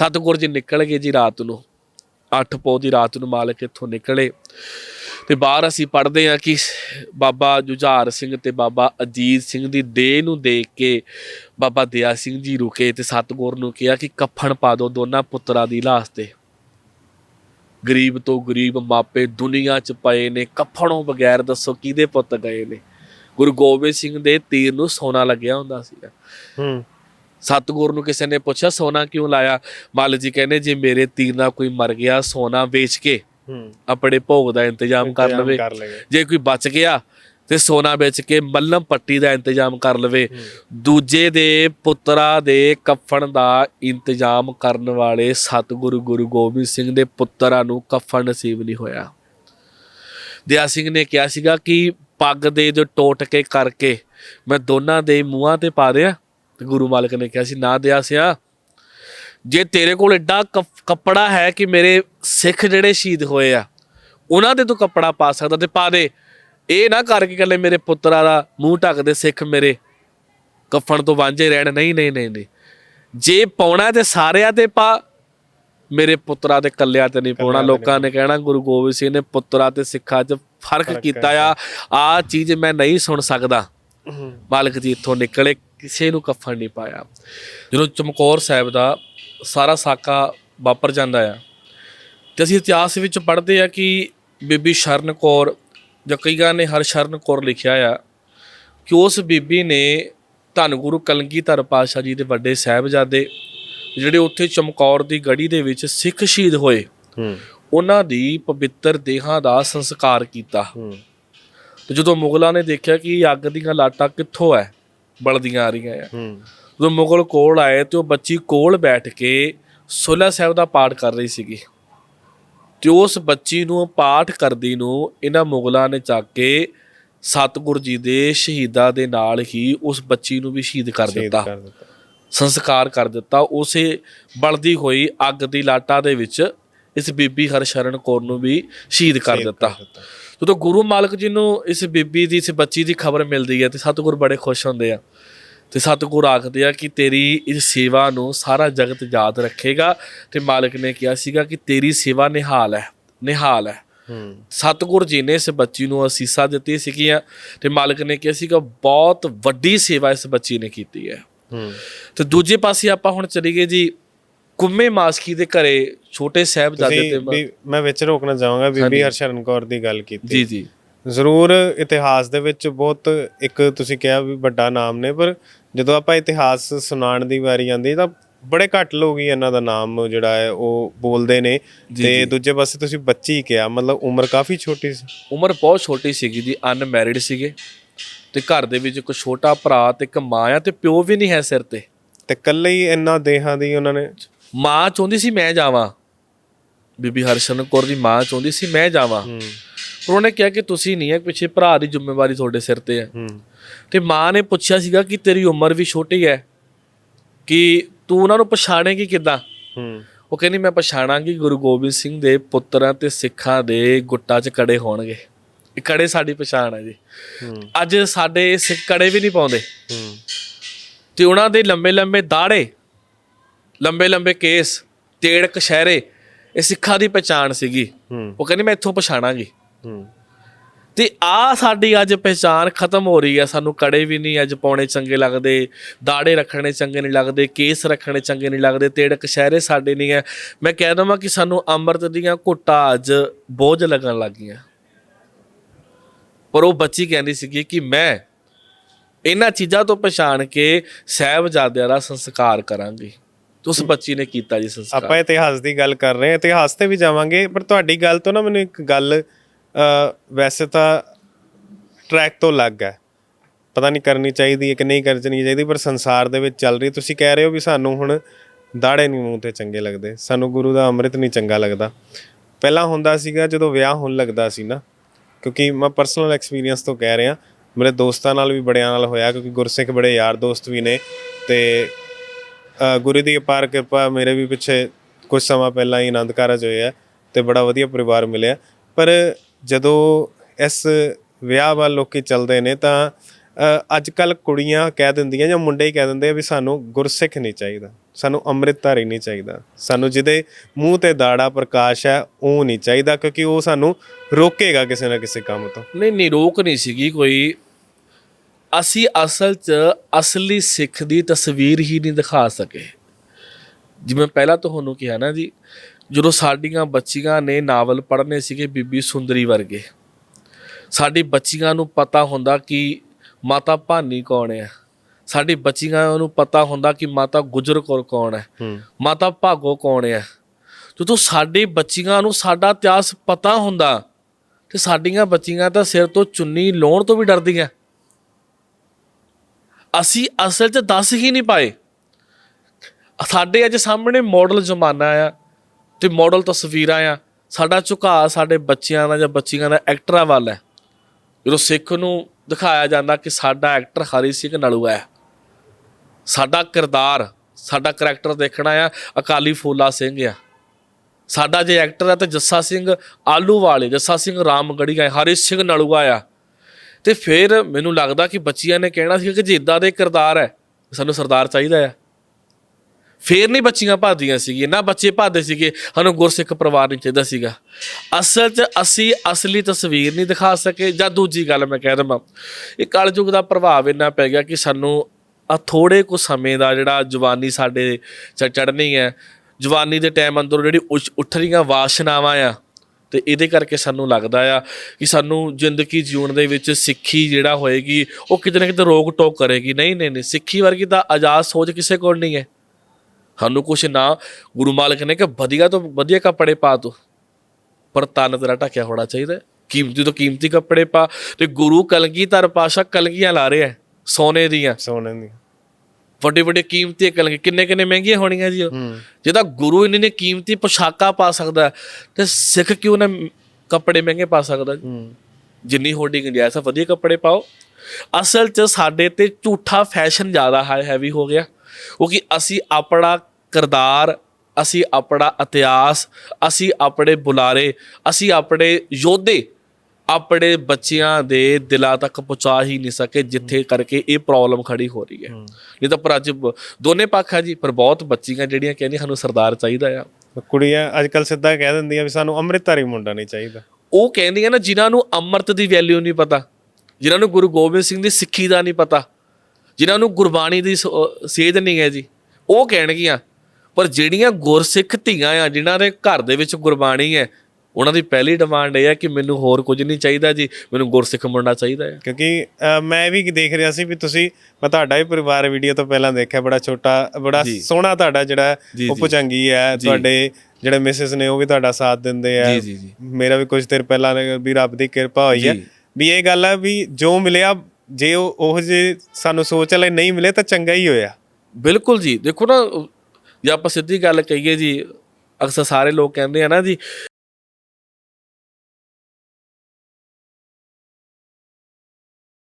ਸਤਿਗੁਰ ਜੀ ਨਿਕਲ ਗਏ ਜੀ ਰਾਤ ਨੂੰ। ਅੱਠ ਪੌ ਦੀ ਰਾਤ ਨੂੰ ਮਾਲਕ ਇੱਥੋਂ ਨਿਕਲੇ। ਤੇ ਬਾਹਰ ਅਸੀਂ ਪੜ੍ਹਦੇ ਆ ਕਿ ਬਾਬਾ ਜੁਝਾਰ ਸਿੰਘ ਤੇ ਬਾਬਾ ਅਜੀਤ ਸਿੰਘ ਦੀ ਦੇਹ ਨੂੰ ਦੇਖ ਕੇ ਬਾਬਾ ਦਇਆ ਸਿੰਘ ਜੀ ਰੁਕੇ ਤੇ ਸਤਿਗੁਰ ਨੂੰ ਕਿਹਾ ਕਿ ਕਫਨ ਪਾ ਦਿਓ ਦੋਨਾਂ ਪੁੱਤਰਾਂ ਦੀ ਲਾਸ਼ ਤੇ। ਗਰੀਬ ਤੋਂ ਗਰੀਬ ਮਾਪੇ ਦੁਨੀਆ 'ਚ ਪਏ ਨੇ। ਕਫਨੋਂ ਬਗੈਰ ਦੱਸੋ ਕਿਹਦੇ ਪੁੱਤ ਗਏ ਨੇ। ਗੁਰੂ ਗੋਬਿੰਦ ਸਿੰਘ ਦੇ ਤੀਰ ਨੂੰ ਸੋਨਾ ਲੱਗਿਆ ਹੁੰਦਾ ਸੀਗਾ। ਹੂੰ। ਸਤਿਗੁਰ ਨੂੰ ਕਿਸੇ ਨੇ ਪੁੱਛਿਆ ਸੋਨਾ ਕਿਉਂ ਲਾਇਆ? ਮਾਲਕ ਜੀ ਕਹਿੰਦੇ ਜੇ ਮੇਰੇ ਤੀਰ ਨਾਲ ਕੋਈ ਮਰ ਗਿਆ ਸੋਨਾ ਵੇਚ ਕੇ ਆਪਣੇ ਭੋਗ ਦਾ ਇੰਤਜ਼ਾਮ ਕਰ ਲਵੇ। ਜੇ ਕੋਈ ਬਚ ਗਿਆ ਤੇ ਸੋਨਾ ਵੇਚ ਕੇ ਮੱਲਮ ਪੱਟੀ ਦਾ ਇੰਤਜ਼ਾਮ ਕਰ ਲਵੇ। ਦੂਜੇ ਦੇ ਪੁੱਤਰਾ ਦੇ ਕਫਨ ਦਾ ਇੰਤਜ਼ਾਮ ਕਰਨ ਵਾਲੇ ਸਤਿਗੁਰੂ ਗੁਰੂ ਗੋਬਿੰਦ ਸਿੰਘ ਦੇ ਪੁੱਤਰਾਂ ਨੂੰ ਕਫਨ ਨਸੀਬ ਨਹੀਂ ਹੋਇਆ। ਦਿਆ ਸਿੰਘ ਨੇ ਕਿਹਾ ਸੀਗਾ ਕਿ ਪੱਗ ਦੇ ਜੋ ਟੋਟ ਕੇ ਕਰਕੇ ਮੈਂ ਦੋਨਾਂ ਦੇ ਮੂੰਹਾਂ ਤੇ ਪਾ ਦਿਆਂ ਤੇ ਗੁਰੂ ਮਾਲਕ ਨੇ ਕਿਹਾ ਸੀ ਨਾ ਦਿਆ ਸਿਆ। ਜੇ ਤੇਰੇ ਕੋਲ ਐਡਾ ਕੱਪੜਾ ਹੈ ਕਿ ਮੇਰੇ ਸਿੱਖ ਜਿਹੜੇ ਸ਼ਹੀਦ ਹੋਏ ਆ ਉਹਨਾਂ ਦੇ ਤੂੰ ਕੱਪੜਾ ਪਾ ਸਕਦਾ ਤੇ ਪਾ ਦੇ। ਇਹ ਨਾ ਕਰਕੇ ਕੱਲੇ ਮੇਰੇ ਪੁੱਤਰਾਂ ਦਾ ਮੂੰਹ ਢੱਕ ਦੇ ਸਿੱਖ ਮੇਰੇ ਕਫਨ ਤੋਂ ਵਾਂਝੇ ਰਹਿਣ। ਨਹੀਂ ਨਹੀਂ ਨਹੀਂ ਨਹੀਂ। ਜੇ ਪਾਉਣਾ ਤੇ ਸਾਰਿਆਂ ਤੇ ਪਾ ਮੇਰੇ ਪੁੱਤਰਾਂ ਤੇ ਕੱਲਿਆਂ ਤੇ ਨਹੀਂ ਪਾਉਣਾ। ਲੋਕਾਂ ਨੇ ਕਹਿਣਾ ਗੁਰੂ ਗੋਬਿੰਦ ਸਿੰਘ ਨੇ ਪੁੱਤਰਾਂ ਤੇ ਸਿੱਖਾਂ 'ਚ ਫ਼ਰਕ ਕੀਤਾ ਆ। ਆ ਚੀਜ਼ ਮੈਂ ਨਹੀਂ ਸੁਣ ਸਕਦਾ। ਮਾਲਕ ਜੀ ਇੱਥੋਂ ਨਿਕਲੇ। ਕਿਸੇ ਨੂੰ ਕਫਨ ਨਹੀਂ ਪਾਇਆ। ਜਦੋਂ ਚਮਕੌਰ ਸਾਹਿਬ ਦਾ ਸਾਰਾ ਸਾਕਾ ਵਾਪਰ ਜਾਂਦਾ ਆ ਤੇ ਅਸੀਂ ਇਤਿਹਾਸ ਵਿੱਚ ਪੜ੍ਹਦੇ ਆ ਕਿ ਬੀਬੀ ਸ਼ਰਨ ਕੌਰ ਜਾਂ ਕਈਆਂ ਨੇ ਹਰ ਸ਼ਰਨ ਕੌਰ ਲਿਖਿਆ ਆ ਕਿ ਉਸ ਬੀਬੀ ਨੇ ਧੰਨ ਗੁਰੂ ਕਲਗੀਧਰ ਪਾਤਸ਼ਾਹ ਜੀ ਦੇ ਵੱਡੇ ਸਾਹਿਬਜ਼ਾਦੇ ਜਿਹੜੇ ਉੱਥੇ ਚਮਕੌਰ ਦੀ ਗੜੀ ਦੇ ਵਿੱਚ ਸਿੱਖ ਸ਼ਹੀਦ ਹੋਏ ਹੂੰ। ਉਹਨਾਂ ਦੀ ਪਵਿੱਤਰ ਦੇਹਾਂ ਦਾ ਸੰਸਕਾਰ ਕੀਤਾ। ਹੂੰ। ਤੇ ਜਦੋਂ ਮੁਗਲਾਂ ਨੇ ਦੇਖਿਆ ਕਿ ਅੱਗ ਦੀਆਂ ਲਾਟਾਂ ਕਿੱਥੋਂ ਐ ਬਲਦੀਆਂ ਆ ਰਹੀਆਂ ਆ। ਹੂੰ। ਜਦੋਂ ਮੁਗਲ ਕੋਲ ਆਏ ਤੇ ਉਹ ਬੱਚੀ ਕੋਲ ਬੈਠ ਕੇ ਸੋਲਾ ਸਾਹਿਬ ਦਾ ਪਾਠ ਕਰ ਰਹੀ ਸੀਗੀ। ਤੇ ਉਸ ਬੱਚੀ ਨੂੰ ਪਾਠ ਕਰਦੀ ਨੂੰ ਇਹਨਾਂ ਮੁਗਲਾਂ ਨੇ ਚੱਕ ਕੇ ਸਤਿਗੁਰ ਜੀ ਦੇ ਸ਼ਹੀਦਾਂ ਦੇ ਨਾਲ ਹੀ ਉਸ ਬੱਚੀ ਨੂੰ ਵੀ ਸ਼ਹੀਦ ਕਰ ਦਿੱਤਾ। ਸੰਸਕਾਰ ਕਰ ਦਿੱਤਾ। ਉਸੇ ਬਲਦੀ ਹੋਈ ਅੱਗ ਦੀ ਲਾਟਾ ਦੇ ਵਿੱਚ ਇਸ ਬੀਬੀ ਹਰਸ਼ਰਨ ਕੌਰ ਨੂੰ ਵੀ ਸ਼ਹੀਦ ਕਰ ਦਿੱਤਾ। ਜਦੋਂ ਗੁਰੂ ਮਾਲਕ ਜੀ ਨੂੰ ਇਸ ਬੀਬੀ ਦੀ ਇਸ ਬੱਚੀ ਦੀ ਖਬਰ ਮਿਲਦੀ ਹੈ ਤੇ ਸਤਿਗੁਰ ਬੜੇ ਖੁਸ਼ ਹੁੰਦੇ ਆ। ਤੇ ਸਤਿਗੁਰ ਆਖਦੇ ਆ ਕਿ ਤੇਰੀ ਇਸ ਸੇਵਾ ਨੂੰ ਸਾਰਾ ਜਗਤ ਯਾਦ ਰੱਖੇਗਾ ਤੇ ਮਾਲਕ ਨੇ ਕਿਹਾ ਸੀਗਾ ਕਿ ਤੇਰੀ ਸੇਵਾ ਨਿਹਾਲ ਹੈ ਨਿਹਾਲ ਹੈ। ਸਤਿਗੁਰ ਜੀ ਨੇ ਇਸ ਬੱਚੀ ਨੂੰ ਅਸੀਸਾਂ ਦਿੱਤੀ ਸੀਗੀਆਂ ਤੇ ਮਾਲਕ ਨੇ ਕਿਹਾ ਸੀਗਾ ਬਹੁਤ ਵੱਡੀ ਸੇਵਾ ਇਸ ਬੱਚੀ ਨੇ ਕੀਤੀ ਹੈ। ਹੂੰ। ਤੇ ਦੂਜੇ ਪਾਸੇ ਆਪਾਂ ਹੁਣ ਚਲੀ ਗਏ ਜੀ ਕੁੰਮੇ ਮਾਸਕੀ ਦੇ ਘਰੇ ਛੋਟੇ ਸਾਹਿਬਜ਼ਾਦੇ ਤੁਸੀਂ ਤੇ ਵੀ ਮੈਂ ਵਿੱਚ ਰੋਕਣਾ ਚਾਹਾਂਗਾ ਬੀਬੀ ਹਰਸ਼ਰਨ ਕੌਰ ਦੀ ਗੱਲ ਕੀਤੀ। ਜੀ ਜੀ। ਜ਼ਰੂਰ ਇਤਿਹਾਸ ਦੇ ਵਿੱਚ ਬਹੁਤ ਇੱਕ ਤੁਸੀਂ ਕਿਹਾ ਵੀ ਵੱਡਾ ਨਾਮ ਨੇ ਪਰ ਜਦੋਂ ਆਪਾਂ ਇਤਿਹਾਸ ਸੁਣਾਉਣ ਦੀ ਵਾਰੀ ਆਉਂਦੀ ਤਾਂ ਬੜੇ ਘੱਟ ਲੋਕ ਹੀ ਇਹਨਾਂ ਦਾ ਨਾਮ ਜਿਹੜਾ ਹੈ ਉਹ ਬੋਲਦੇ ਨੇ ਤੇ ਦੂਜੇ ਪਾਸੇ ਤੁਸੀਂ ਬੱਚੀ ਕਿਹਾ ਮਤਲਬ ਉਮਰ ਕਾਫੀ ਛੋਟੀ ਸੀ। ਉਮਰ ਬਹੁਤ ਛੋਟੀ ਸੀਗੀ ਜੀ ਅਨਮੈਰਿਡ ਸੀਗੇ ਤੇ ਘਰ ਦੇ ਵਿੱਚ ਇੱਕ ਛੋਟਾ ਭਰਾ ਤੇ ਇੱਕ ਮਾਂ ਆ ਤੇ ਪਿਓ ਵੀ ਨਹੀਂ ਹੈ ਸਿਰ ਤੇ। ਤੇ ਇਕੱਲੇ ਹੀ ਇੰਨਾ ਦੇਹਾਂ ਦੀ ਉਹਨਾਂ ਨੇ ਮਾਂ ਚਾਹੁੰਦੀ ਸੀ ਮੈਂ ਜਾਵਾਂ। ਬੀਬੀ ਹਰਸ਼ਨ ਕੌਰ ਦੀ ਮਾਂ ਚਾਹੁੰਦੀ ਸੀ ਮੈਂ ਜਾਵਾਂ। ਪਰ ਉਹਨੇ ਕਿਹਾ ਕਿ ਤੁਸੀਂ ਨਹੀਂ ਹੈ ਪਿੱਛੇ ਭਰਾ ਦੀ ਜ਼ਿੰਮੇਵਾਰੀ ਤੁਹਾਡੇ ਸਿਰ ਤੇ ਹੈ। ਤੇ ਮਾਂ ਨੇ ਪੁੱਛਿਆ ਸੀਗਾ ਕਿ ਤੇਰੀ ਉਮਰ ਵੀ ਛੋਟੀ ਹੈ ਕਿ ਤੂੰ ਉਹਨਾਂ ਨੂੰ ਪਛਾਣੇਗੀ ਕਿੱਦਾਂ? ਉਹ ਕਹਿੰਦੀ ਮੈਂ ਪਛਾਣਾਂਗੀ ਗੁਰੂ ਗੋਬਿੰਦ ਸਿੰਘ ਦੇ ਪੁੱਤਰਾਂ ਤੇ ਸਿੱਖਾਂ ਦੇ ਗੁੱਟਾਂ 'ਚ ਕੜੇ ਹੋਣਗੇ। ਇਹ ਕੜੇ ਸਾਡੀ ਪਛਾਣ ਹੈ ਜੀ। ਅੱਜ ਸਾਡੇ ਸਿੱਖ ਕੜੇ ਵੀ ਨਹੀਂ ਪਾਉਂਦੇ। ਤੇ ਉਹਨਾਂ ਦੇ ਲੰਬੇ ਲੰਬੇ ਦਾੜੇ ਲੰਬੇ ਲੰਬੇ ਕੇਸ ਤੇੜ ਕਸ਼ਹਿਰੇ ਇਹ ਸਿੱਖਾਂ ਦੀ ਪਛਾਣ ਸੀਗੀ। ਉਹ ਕਹਿੰਦੀ ਮੈਂ ਇੱਥੋਂ ਪਛਾਣਾਂਗੀ। ਤੇ ਆ ਸਾਡੀ ਅੱਜ ਪਹਿਚਾਨ ਖਤਮ ਹੋ ਰਹੀ ਹੈ ਸਾਨੂੰ ਕੜੇ ਵੀ ਨਹੀਂ ਅੱਜ ਪਾਉਣੇ ਚੰਗੇ ਲੱਗਦੇ ਦਾੜੇ ਰੱਖਣੇ ਚੰਗੇ ਨਹੀਂ ਲੱਗਦੇ ਕੇਸ ਰੱਖਣੇ ਚੰਗੇ ਨਹੀਂ ਲੱਗਦੇ ਤੇੜ ਕਸ਼ਹਿਰੇ ਸਾਡੇ ਨਹੀਂ ਹੈ। ਮੈਂ ਕਹਿ ਦਵਾਂ ਕਿ ਸਾਨੂੰ ਅੰਮ੍ਰਿਤ ਦੀਆਂ ਘੁੱਟਾਂ ਅੱਜ ਬੋਝ ਲੱਗਣ ਲੱਗ ਗਈਆਂ ਪਰ ਉਹ ਬੱਚੀ ਕਹਿੰਦੀ ਸੀਗੀ ਕਿ ਮੈਂ ਇਹਨਾਂ ਚੀਜ਼ਾਂ ਤੋਂ ਪਛਾਣ ਕੇ ਸਹਿਬਜ਼ਾਦਿਆਂ ਦਾ ਸੰਸਕਾਰ ਕਰਾਂਗੀ। ਤੇ ਉਸ ਬੱਚੀ ਨੇ ਕੀਤਾ ਜੀ ਸੰਸਕਾਰ। ਆਪਾਂ ਇਤਿਹਾਸ ਦੀ ਗੱਲ ਕਰ ਰਹੇ ਹਾਂ ਇਤਿਹਾਸ ਤੇ ਵੀ ਜਾਵਾਂਗੇ ਪਰ ਤੁਹਾਡੀ ਗੱਲ ਤੋਂ ਨਾ ਮੈਨੂੰ ਇੱਕ ਗੱਲ ਵੈਸੇ ਤਾਂ ਟਰੈਕ ਤੋਂ ਲੱਗ ਹੈ। ਪਤਾ ਨਹੀਂ ਕਰਨੀ ਚਾਹੀਦੀ ਹੈ ਕਿ ਨਹੀਂ ਕਰਨੀ ਚਾਹੀਦੀ ਪਰ ਸੰਸਾਰ ਦੇ ਵਿੱਚ ਚੱਲ ਰਹੀ ਤੁਸੀਂ ਕਹਿ ਰਹੇ ਹੋ ਵੀ ਸਾਨੂੰ ਹੁਣ ਦਾੜੇ ਨਹੀਂ ਮੂੰਹ ਤੇ ਚੰਗੇ ਲੱਗਦੇ ਸਾਨੂੰ ਗੁਰੂ ਦਾ ਅੰਮ੍ਰਿਤ ਨਹੀਂ ਚੰਗਾ ਲੱਗਦਾ। ਪਹਿਲਾਂ ਹੁੰਦਾ ਸੀਗਾ ਜਦੋਂ ਵਿਆਹ ਹੋਣ ਲੱਗਦਾ ਸੀ ਨਾ ਕਿਉਂਕਿ ਮੈਂ ਪਰਸਨਲ ਐਕਸਪੀਰੀਅੰਸ ਤੋਂ ਕਹਿ ਰਿਹਾ ਮੇਰੇ ਦੋਸਤਾਂ ਨਾਲ ਵੀ ਬੜਿਆਂ ਨਾਲ ਹੋਇਆ ਕਿਉਂਕਿ ਗੁਰਸਿੱਖ ਬੜੇ ਯਾਰ ਦੋਸਤ ਵੀ ਨੇ ਤੇ ਗੁਰੂ ਦੀ ਅਪਾਰ ਕਿਰਪਾ ਮੇਰੇ ਵੀ ਪਿੱਛੇ ਕੁਝ ਸਮਾਂ ਪਹਿਲਾਂ ਹੀ ਆਨੰਦ ਕਾਰਜ ਹੋਏ ਆ ਤੇ ਬੜਾ ਵਧੀਆ ਪਰਿਵਾਰ ਮਿਲਿਆ। ਪਰ ਜਦੋਂ ਇਸ ਵਿਆਹ ਵੱਲ ਲੋਕੀ ਚੱਲਦੇ ਨੇ ਤਾਂ ਅੱਜ ਕੱਲ ਕੁੜੀਆਂ ਕਹਿ ਦਿੰਦੀਆਂ ਜਾਂ ਮੁੰਡੇ ਹੀ ਕਹਿ ਦਿੰਦੇ ਆ ਵੀ ਸਾਨੂੰ ਗੁਰਸਿੱਖ ਨਹੀਂ ਚਾਹੀਦਾ, ਸਾਨੂੰ ਅੰਮ੍ਰਿਤਧਾਰੀ ਨਹੀਂ ਚਾਹੀਦਾ, ਸਾਨੂੰ ਜਿਹਦੇ ਮੂੰਹ ਤੇ ਦਾੜਾ ਪ੍ਰਕਾਸ਼ ਹੈ ਉਹ ਨਹੀਂ ਚਾਹੀਦਾ ਕਿਉਂਕਿ ਉਹ ਸਾਨੂੰ ਰੋਕੇਗਾ ਕਿਸੇ ਨਾ ਕਿਸੇ ਕੰਮ ਤੋਂ। ਨਹੀਂ ਨਹੀਂ, ਰੋਕ ਨਹੀਂ ਸੀਗੀ ਕੋਈ। ਅਸੀਂ ਅਸਲ 'ਚ ਅਸਲੀ ਸਿੱਖ ਦੀ ਤਸਵੀਰ ਹੀ ਨਹੀਂ ਦਿਖਾ ਸਕੇ। ਜਿਵੇਂ ਪਹਿਲਾਂ ਤੁਹਾਨੂੰ ਕਿਹਾ ਨਾ ਜੀ ਜਦੋਂ ਸਾਡੀਆਂ ਬੱਚੀਆਂ ਨੇ ਨਾਵਲ ਪੜ੍ਹਨੇ ਸੀਗੇ ਬੀਬੀ ਸੁੰਦਰੀ ਵਰਗੇ ਸਾਡੀ ਬੱਚੀਆਂ ਨੂੰ ਪਤਾ ਹੁੰਦਾ ਕਿ ਮਾਤਾ ਭਾਨੀ ਕੌਣ ਹੈ। ਸਾਡੀ ਬੱਚੀਆਂ ਨੂੰ ਪਤਾ ਹੁੰਦਾ ਕਿ ਮਾਤਾ ਗੁਜਰ ਕੌਰ ਕੌਣ ਹੈ। ਮਾਤਾ ਭਾਗੋ ਕੌਣ ਹੈ। ਜਦੋਂ ਸਾਡੀ ਬੱਚੀਆਂ ਨੂੰ ਸਾਡਾ ਇਤਿਹਾਸ ਪਤਾ ਹੁੰਦਾ ਤੇ ਸਾਡੀਆਂ ਬੱਚੀਆਂ ਤਾਂ ਸਿਰ ਤੋਂ ਚੁੰਨੀ ਲਾਉਣ ਤੋਂ ਵੀ ਡਰਦੀਆਂ। ਅਸੀਂ ਅਸਲ 'ਚ ਦੱਸ ਹੀ ਨਹੀਂ ਪਾਏ। ਸਾਡੇ ਅੱਜ ਸਾਹਮਣੇ ਮਾਡਲ ਜ਼ਮਾਨਾ ਆ ਤੇ ਮਾਡਲ ਤਸਵੀਰਾਂ ਆ। ਸਾਡਾ ਝੁਕਾਅ ਸਾਡੇ ਬੱਚਿਆਂ ਦਾ ਜਾਂ ਬੱਚੀਆਂ ਦਾ ਐਕਟਰਾਂ ਵੱਲ ਹੈ। ਜਦੋਂ ਸਿੱਖ ਨੂੰ ਦਿਖਾਇਆ ਜਾਂਦਾ ਕਿ ਸਾਡਾ ਐਕਟਰ ਹਰੀ ਸਿੰਘ ਨਲੂਆ ਹੈ। ਸਾਡਾ ਕਿਰਦਾਰ, ਸਾਡਾ ਕਰੈਕਟਰ ਦੇਖਣਾ ਆ, ਅਕਾਲੀ ਫੂਲਾ ਸਿੰਘ ਆ। ਸਾਡਾ ਜੇ ਐਕਟਰ ਆ ਤੇ ਜੱਸਾ ਸਿੰਘ ਆਲੂ ਵਾਲੇ ਜੱਸਾ ਸਿੰਘ ਰਾਮਗੜੀਆ, ਹਰੀ ਸਿੰਘ ਨਲੂਆ ਆ। ਤੇ ਫਿਰ ਮੈਨੂੰ ਲੱਗਦਾ ਕਿ ਬੱਚੀਆਂ ਨੇ ਕਹਿਣਾ ਸੀ ਕਿ ਜੇ ਇਦਾਂ ਦੇ ਕਿਰਦਾਰ ਹੈ, ਸਾਨੂੰ ਸਰਦਾਰ ਚਾਹੀਦਾ ਆ। ਫੇਰ ਨਹੀਂ ਬੱਚੀਆਂ ਭੱਜਦੀਆਂ ਸੀਗੀਆਂ, ਨਾ ਬੱਚੇ ਭਾਦੇ ਸੀਗੇ, ਸਾਨੂੰ ਗੁਰਸਿੱਖ ਪਰਿਵਾਰ ਨਹੀਂ ਚਾਹੀਦਾ ਸੀਗਾ। ਅਸਲ 'ਚ ਅਸੀਂ ਅਸਲੀ ਤਸਵੀਰ ਨਹੀਂ ਦਿਖਾ ਸਕੇ, ਜਾਂ ਦੂਜੀ ਗੱਲ ਮੈਂ ਕਹਿ ਦਵਾਂ, ਇਹ ਕਲਯੁਗ ਦਾ ਪ੍ਰਭਾਵ ਇੰਨਾ ਪੈ ਗਿਆ ਕਿ ਸਾਨੂੰ ਆ ਥੋੜੇ ਕੁ ਸਮੇਂ ਦਾ ਜਿਹੜਾ ਜਵਾਨੀ ਸਾਡੇ ਚ ਚੜ੍ਹਨੀ ਹੈ, ਜਵਾਨੀ ਦੇ ਟਾਈਮ ਅੰਦਰ ਜਿਹੜੀ ਉੱਠ- ਉੱਠ ਰਹੀਆਂ ਵਾਸ਼ਨਾਵਾਂ ਆ ਤੇ ਇਹਦੇ ਕਰਕੇ ਸਾਨੂੰ ਲੱਗਦਾ ਆ ਕਿ ਸਾਨੂੰ ਜ਼ਿੰਦਗੀ ਜਿਉਣ ਦੇ ਵਿੱਚ ਸਿੱਖੀ ਜਿਹੜਾ ਹੋਏਗੀ ਉਹ ਕਿਤੇ ਨਾ ਕਿਤੇ ਰੋਕ ਟੋਕ ਕਰੇਗੀ। ਨਹੀਂ ਨਹੀਂ ਨਹੀਂ ਸਿੱਖੀ ਵਰਗੀ ਤਾਂ ਆਜ਼ਾਦ ਸੋਚ ਕਿਸੇ ਕੋਲ ਨਹੀਂ ਹੈ। ਸਾਨੂੰ ਕੁਛ ਨਾ ਗੁਰੂ ਮਾਲਕ ਨੇ ਕਿ ਵਧੀਆ ਤੋਂ ਵਧੀਆ ਕੱਪੜੇ ਪਾ ਤੂੰ। ਪਰ ਤਨ ਤੇਰਾ ਢੱਕਿਆ ਹੋਣਾ ਚਾਹੀਦਾ ਕੀਮਤੀ ਤੋਂ ਕੀਮਤੀ ਕੱਪੜੇ ਪਾ। ਤੇ ਗੁਰੂ ਕਲਗੀਧਰ ਪਾਸ਼ਾ ਕਲਗੀਆਂ ਲਾ ਰਿਹਾ ਹੈ, ਸੋਨੇ ਦੀਆਂ। ਸੋਨੇ ਦੀਆਂ। ਵੱਡੇ ਵੱਡੇ ਕੀਮਤੀ ਕਲਗੀ ਕਿੰਨੇ ਕਿੰਨੇ ਮਹਿੰਗੀਆਂ ਹੋਣੀਆਂ ਜੀ ਉਹ। ਹੂੰ। ਜੇ ਤਾਂ ਗੁਰੂ ਇੰਨੇ ਨੇ ਕੀਮਤੀ ਪੋਸ਼ਾਕਾਂ ਪਾ ਸਕਦਾ ਹੈ, ਤੇ ਸਿੱਖ ਕਿਉਂ ਨਾ ਕੱਪੜੇ ਮਹਿੰਗੇ ਪਾ ਸਕਦਾ? ਹੂੰ। ਜਿੰਨੀ ਹੋਰਡਿੰਗ ਗੁੰਜਾਇਸ਼ ਆ ਵਧੀਆ ਕੱਪੜੇ ਪਾਓ। ਅਸਲ 'ਚ ਸਾਡੇ ਤੇ ਝੂਠਾ ਫੈਸ਼ਨ ਜ਼ਿਆਦਾ ਹਾਈ ਹੈਵੀ ਹੋ ਗਿਆ। ਕਿਉਂਕਿ ਅਸੀਂ ਆਪਣਾ ਕਿਰਦਾਰ ਅਸੀਂ ਆਪਣਾ ਇਤਿਹਾਸ ਅਸੀਂ ਆਪਣੇ ਬੁਲਾਰੇ ਅਸੀਂ ਆਪਣੇ ਯੋਧੇ ਆਪਣੇ ਬੱਚਿਆਂ ਦੇ ਦਿਲਾਂ ਤੱਕ ਪਹੁੰਚਾ ਹੀ ਨਹੀਂ ਸਕੇ ਜਿੱਥੇ ਕਰਕੇ ਇਹ ਪ੍ਰੋਬਲਮ ਖੜੀ ਹੋ ਰਹੀ ਹੈ। ਨਹੀਂ ਤਾਂ ਪਰ ਅੱਜ ਦੋਨੇ ਪੱਖ ਆ ਜੀ ਪਰ ਬਹੁਤ ਬੱਚੀਆਂ ਜਿਹੜੀਆਂ ਕਹਿੰਦੀਆਂ ਸਾਨੂੰ ਸਰਦਾਰ ਚਾਹੀਦਾ ਆ। ਕੁੜੀਆਂ ਅੱਜ ਕੱਲ ਸਿੱਧਾ ਕਹਿ ਦਿੰਦੀਆਂ ਵੀ ਸਾਨੂੰ ਅੰਮ੍ਰਿਤਧਾਰੀ ਮੁੰਡਾ ਨਹੀਂ ਚਾਹੀਦਾ। ਉਹ ਕਹਿੰਦੀਆਂ ਨਾ ਜਿਨ੍ਹਾਂ ਨੂੰ ਅੰਮ੍ਰਿਤ ਦੀ ਵੈਲਿਊ ਨਹੀਂ ਪਤਾ ਜਿਨ੍ਹਾਂ ਨੂੰ ਗੁਰੂ ਗੋਬਿੰਦ ਸਿੰਘ ਦੀ ਸਿੱਖੀ ਦਾ ਨਹੀਂ ਪਤਾ ਜਿਨ੍ਹਾਂ ਨੂੰ ਗੁਰਬਾਣੀ ਦੀ ਸੇਧ ਨਹੀਂ ਹੈ ਜੀ ਉਹ ਕਹਿਣਗੀਆਂ। ਪਰ ਜਿਹੜੀਆਂ ਗੁਰਸਿੱਖ ਧੀਆਂ ਆ ਜਿਨ੍ਹਾਂ ਦੇ ਘਰ ਦੇ ਵਿੱਚ ਗੁਰਬਾਣੀ ਹੈ ਉਹਨਾਂ ਦੀ ਪਹਿਲੀ ਡਿਮਾਂਡ ਇਹ ਹੈ ਕਿ ਮੈਨੂੰ ਹੋਰ ਕੁਝ ਨਹੀਂ ਚਾਹੀਦਾ ਜੀ ਮੈਨੂੰ ਗੁਰਸਿੱਖ ਮੁੰਡਾ ਚਾਹੀਦਾ ਹੈ। ਕਿਉਂਕਿ ਅ, ਮੈਂ ਵੀ ਦੇਖ ਰਿਹਾ ਸੀ ਵੀ ਤੁਸੀਂ ਮੈਂ ਤੁਹਾਡਾ ਵੀ ਪਰਿਵਾਰ ਵੀਡੀਓ ਤੋਂ ਪਹਿਲਾਂ ਦੇਖਿਆ ਬੜਾ ਛੋਟਾ ਬੜਾ ਸੋਹਣਾ ਤੁਹਾਡਾ ਜਿਹੜਾ ਜੀ, ਉਹ ਜੀ। ਭੁਜੰਗੀ ਹੈ ਤੁਹਾਡੇ ਜਿਹੜੇ ਮਿਸਿਸ ਨੇ ਉਹ ਵੀ ਤੁਹਾਡਾ ਸਾਥ ਦਿੰਦੇ ਆ। ਜੀ, ਜੀ, ਜੀ। ਮੇਰਾ ਵੀ ਕੁਝ ਦੇਰ ਪਹਿਲਾਂ ਵੀ ਰੱਬ ਦੀ ਕਿਰਪਾ ਹੋਈ ਹੈ। ਜੀ। ਵੀ ਇਹ ਗੱਲ ਹੈ ਵੀ ਜੋ ਮਿਲਿਆ ਜੇ ਉਹ ਉਹ ਜੇ ਸਾਨੂੰ ਸੋਚ ਵਾਲੇ ਨਹੀਂ ਮਿਲੇ ਤਾਂ ਚੰਗਾ ਹੀ ਹੋਇਆ। ਬਿਲਕੁਲ ਜੀ। ਦੇਖੋ ਨਾ ਜੇ ਆਪਾਂ ਸਿੱਧੀ ਗੱਲ ਕਹੀਏ ਜੀ ਅਕਸਰ ਸਾਰੇ ਲੋਕ ਕਹਿੰਦੇ ਆ ਨਾ ਜੀ